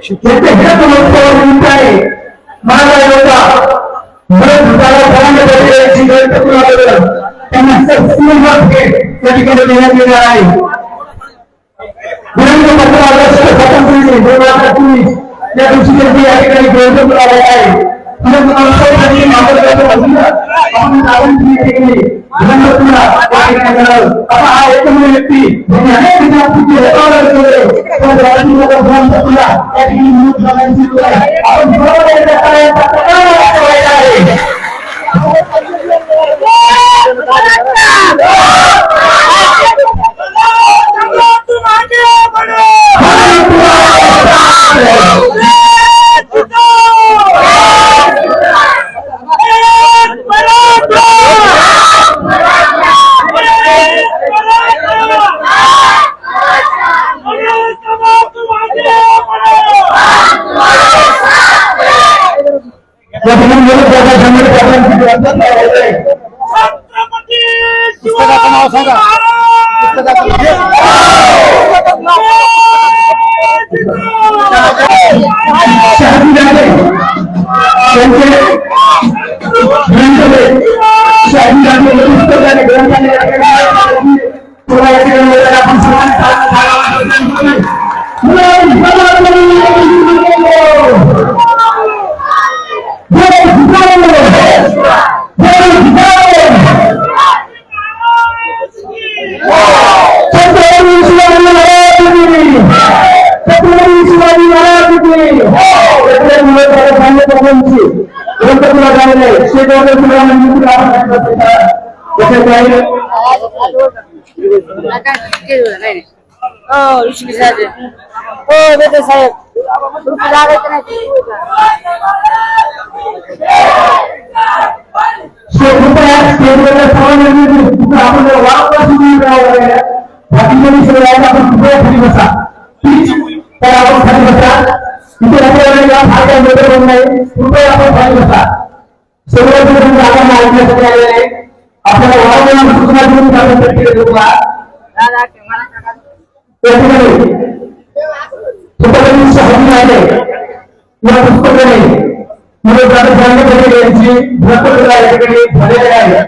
याचे हेतू निमित्त आहे योगा भरत भूताला फलांड यांची गणपतीबद्दल त्यांना भेट त्या ठिकाणी देण्यात येणार आहे विनंती पंधरा ऑगस्ट स्वातंत्र्य दोन हज़ार चोवीस या दिवशी त्यांची या ठिकाणी गणपती आले आहे या हा एकमेव व्यक्ती ज्यांनी अनेक विद्यार्थी रेकॉर्ड केले त्या गणपतीला गणपतीला या ठिकाणी नियुक्त करण्याची गरज आहे. आपण बरोबर या प्रकारे प्रकारे करायचं आहे या ठिकाणी गेलं त्या शंभर प्रकारांची व्यवस्था करायची आहे. पुस्तकाचं नाव सांगा पुस्तकाचं शहाजी राजे त्यांचे ग्रंथ शहाजी राजे हे पुस्तक आणि ग्रंथाने या ठिकाणी पुन्हा या ठिकाणी वेळेला आपण सन्मान साजरा छत्रपती शिवाजी महाराज की छत्रपती शिवाजी महाराज। की छत्रपती मुलं सांगितलं कोणची गणपतीला झालेलं आहे श्री गणपतीला म्हणजे आपण कसं Oh, you should be sad. Oh, this is sad. स्टेजवर सामान्य तिथं आपण जर वापरा सुरू करावं बाकीच्या सगळ्या आपण रुपया खाली बसा। तीच तर आपण खाली बसा। तिथे आपल्याला या फ़ायदा मिळत होत नाही। रुपये आपण खाली बसा। जर आपण ऐकण्यासाठी आलेले आहे. आपल्याला वारंवार सूचना देऊन आपण दादा मला सांगा त्या ठिकाणी छत्रपती शहाजी राजे या पुस्तकाने विरोधात यांची भ्रष्टाचार या ठिकाणी झालेले आहे